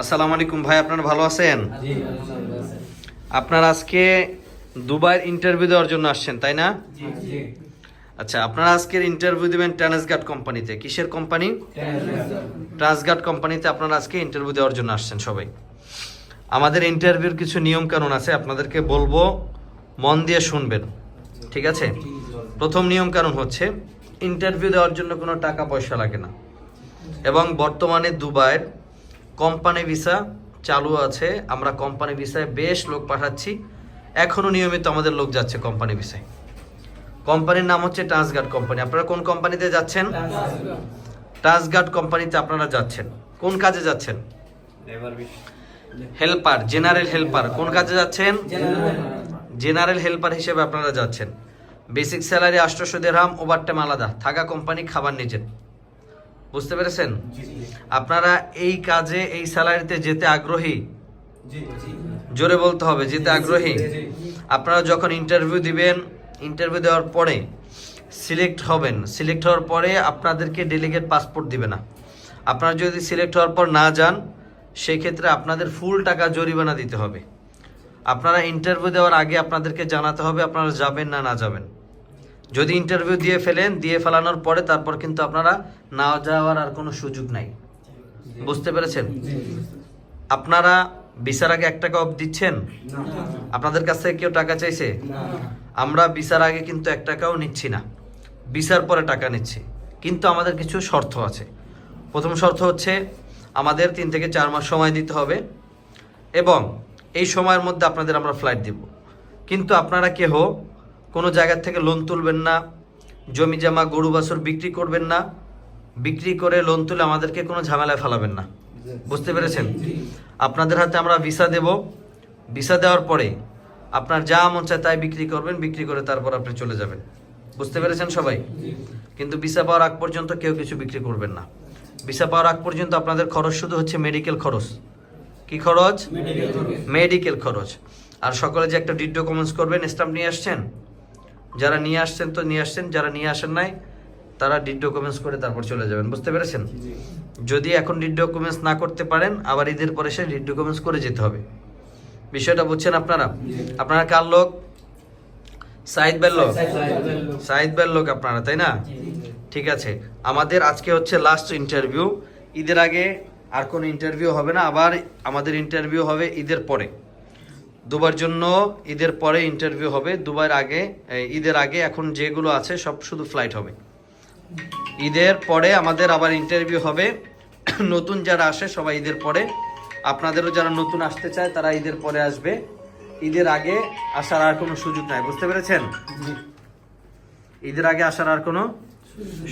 আসসালামু আলাইকুম ভাই আপনারা ভালো আছেন? আপনারা আজকে দুবাইয়ের ইন্টারভিউ দেওয়ার জন্য আসছেন তাই না? আচ্ছা আপনারা আজকের ইন্টারভিউ দিবেন ট্রান্সগার্ড কোম্পানিতে কিসের কোম্পানি ট্রান্সগার্ড কোম্পানিতে আপনারা আজকে ইন্টারভিউ দেওয়ার জন্য আসছেন সবাই। আমাদের ইন্টারভিউর কিছু নিয়ম কানুন আছে আপনাদেরকে বলব মন দিয়ে শুনবেন ঠিক আছে? প্রথম নিয়ম কানুন হচ্ছে ইন্টারভিউ দেওয়ার জন্য কোনো টাকা পয়সা লাগে না। এবং বর্তমানে দুবাইয়ের কোম্পানি ভিসা চালু আছে আমরা কোম্পানি ভিসায় বেশ লোক পাঠাচ্ছি। এখনও নিয়মিত আমাদের লোক যাচ্ছে কোম্পানি ভিসায়। কোম্পানির নাম হচ্ছে ট্রান্সগার্ড কোম্পানি। আপনারা কোন কোম্পানিতে যাচ্ছেন? ট্রান্সগার্ড কোম্পানিতে আপনারা যাচ্ছেন। কোন কাজে যাচ্ছেন? Helper general helper. কোন কাজে যাচ্ছেন? জেনারেল হেল্পার হিসেবে আপনারা যাচ্ছেন। বেসিক স্যালারি আটশোশো দেড়হাম ওভারটাইম আলাদা। থাকা কোম্পানি খাবার নিজের। বুঝতে পেরেছেন? আপনারা এই কাজে এই স্যালারিতে যেতে আগ্রহী? জোরে বলতে হবে যেতে আগ্রহী? আপনারা যখন ইন্টারভিউ দিবেন ইন্টারভিউ দেওয়ার পরে সিলেক্ট হবেন। সিলেক্ট হওয়ার পরে আপনাদেরকে ডেলিগেট পাসপোর্ট দিবে না। আপনারা যদি সিলেক্ট হওয়ার পর না যান সেই ক্ষেত্রে আপনাদের ফুল টাকা জরিমানা দিতে হবে। আপনারা ইন্টারভিউ দেওয়ার আগে আপনাদেরকে জানাতে হবে আপনারা যাবেন না না যাবেন। যদি ইন্টারভিউ দিয়ে ফেলেন দিয়ে ফেলানোর পরে তারপর কিন্তু আপনারা না যাওয়ার আর কোনো সুযোগ নাই। বুঝতে পেরেছেন? আপনারা বিচার আগে এক টাকা অফ দিচ্ছেন? আপনাদের কাছ থেকে কেউ টাকা চাইছে? আমরা বিচার আগে কিন্তু এক টাকাও নিচ্ছি না। বিচার পরে টাকা নিচ্ছি। কিন্তু আমাদের কিছু শর্ত আছে। প্রথম শর্ত হচ্ছে আমাদের তিন থেকে চার মাস সময় দিতে হবে এবং এই সময়ের মধ্যে আপনাদের আমরা ফ্লাইট দিব। কিন্তু আপনারা কেহ কোনো জায়গা থেকে লোন তুলবেন না জমি জমা গরু বাছুর বিক্রি করবেন না বিক্রি করে লোন তুলে আমাদেরকে কোনো ঝামেলায় ফেলাবেন না। বুঝতে পেরেছেন? আপনাদের হাতে আমরা ভিসা দেব। ভিসা দেওয়ার পরে আপনার যা মন চায় তাই বিক্রি করবেন বিক্রি করে তারপর আপনি চলে যাবেন। বুঝতে পেরেছেন সবাই? কিন্তু ভিসা পাওয়ার আগ পর্যন্ত কেউ কিছু বিক্রি করবেন না। ভিসা পাওয়ার আগ পর্যন্ত আপনাদের খরচ শুধু হচ্ছে মেডিকেল খরচ। কি খরচ? মেডিকেল খরচ। আর সকলে যে একটা ডিড ডকুমেন্টস করবেন স্টাম্প নিয়ে আসছেন? যারা নিয়ে আসছেন তো নিয়ে আসছেন যারা নিয়ে আসেন নাই তারা ডিড ডকুমেন্টস করে তারপর চলে যাবেন। বুঝতে পেরেছেন? যদি এখন ডিড ডকুমেন্টস না করতে পারেন আবার ঈদের পরে সে ডিড ডকুমেন্টস করে যেতে হবে। বিষয়টা বুঝছেন আপনারা? আপনারা কার লোক? সাইদ বেল লোক? সাইদ বেল লোক। আপনারা তাই না? ঠিক আছে। আমাদের আজকে হচ্ছে লাস্ট ইন্টারভিউ ঈদের আগে আর কোনো ইন্টারভিউ হবে না আবার আমাদের ইন্টারভিউ হবে ঈদের পরে। দুবার জন্য ঈদের পরে ইন্টারভিউ হবে দুবার আগে ঈদের আগে এখন যেগুলো আছে সব শুধু ফ্লাইট হবে। ঈদের পরে আমাদের আবার ইন্টারভিউ হবে। নতুন যারা আসে সবাই ঈদের পরে। আপনাদেরও যারা নতুন আসতে চায় তারা ঈদের পরে আসবে। ঈদের আগে আসার আর কোনো সুযোগ নাই বুঝতে পেরেছেন? ঈদের আগে আসার আর কোনো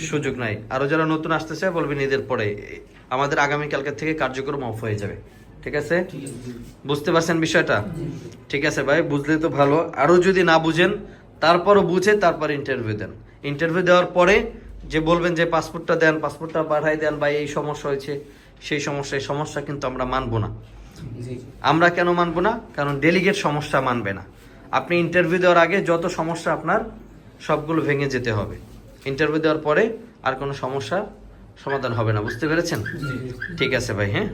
সুযোগ নাই। আরও যারা নতুন আসতে চায় বলবেন ঈদের পরে। আমাদের আগামী কালকের থেকে কার্যক্রম অফ হয়ে যাবে। ঠিক আছে? বুঝতে পারছেন বিষয়টা? ঠিক আছে ভাই বুঝলে তো ভালো। আরও যদি না বুঝেন তারপরও বুঝে তারপর ইন্টারভিউ দেন। ইন্টারভিউ দেওয়ার পরে যে বলবেন যে পাসপোর্টটা দেন পাসপোর্টটা পাঠাই দেন বা এই সমস্যা হয়েছে সেই সমস্যা এই সমস্যা কিন্তু আমরা মানবো না। আমরা কেন মানবো না? কারণ ডেলিগেট সমস্যা মানবে না। আপনি ইন্টারভিউ দেওয়ার আগে যত সমস্যা আপনার সবগুলো ভেঙে যেতে হবে। ইন্টারভিউ দেওয়ার পরে আর কোনো সমস্যা সমাধান হবে না। বুঝতে পেরেছেন? ঠিক আছে ভাই হ্যাঁ?